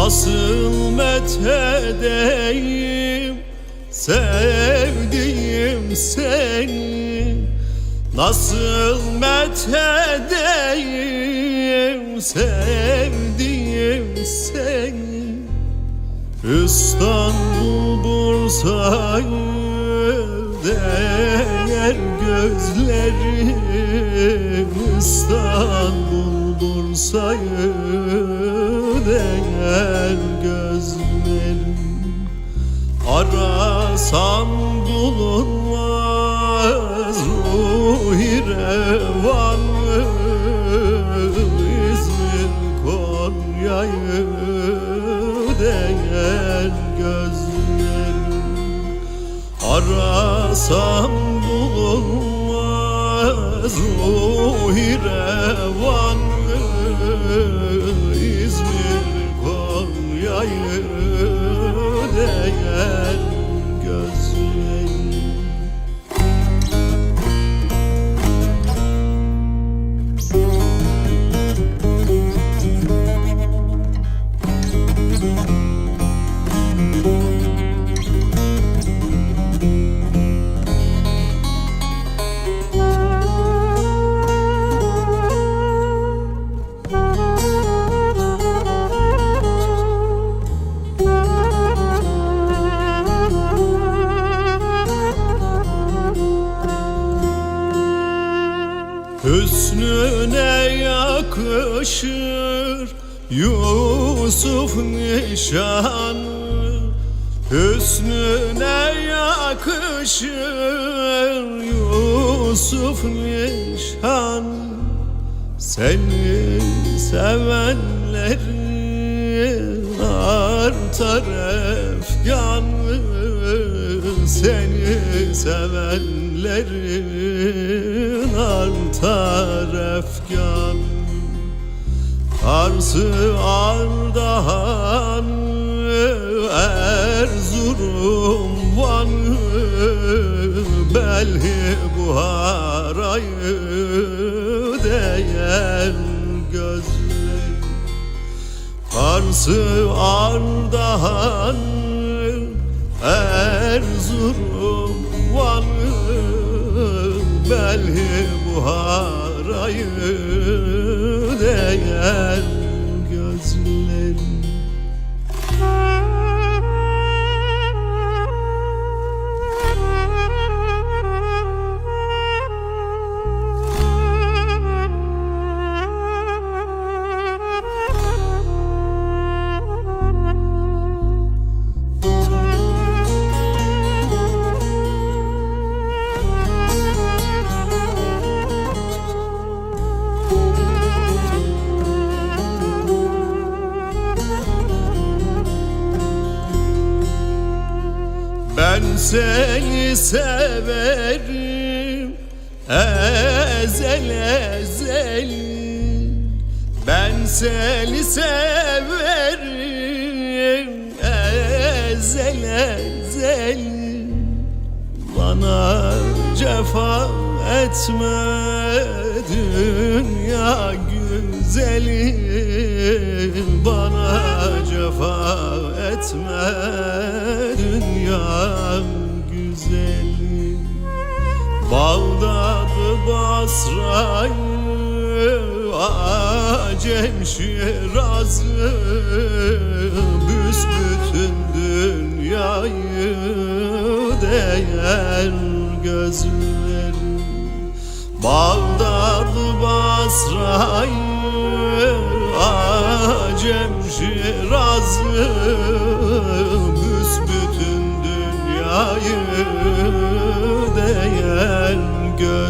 Nasıl methedeyim sevdiğim seni? Nasıl methedeyim sevdiğim seni? İstanbul Bursa'yı değer gözlerim. İstanbul Bursa'yı Arasam bulunmaz ruhi revanı İzmir Konya'yı değer gözlerim. Arasam bulunmaz ruhi revanı İzmir Konya'yı değer Hüsnüne yakışır Yusuf nişanı. Hüsnüne yakışır Yusuf nişanı. Seni sevenlerin artar efganı. Seni sevenlerin artar efganı Karsı Ardahan Erzurum Van'ı Belhi Buhara'yı değer gözler. Karsı Ardahan Erzurum Van'ı Belhi Buhara'yı değer gözlerim seni severim. Ezel ezel. Ben seni severim. Ezel ezel. Bana cefa etme dünya güzeli Basra'yı Acem Şiraz'ı Büsbütün dünyayı değer gözlerim Bağdat Basra'yı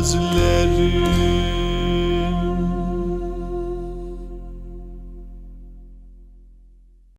gözlerim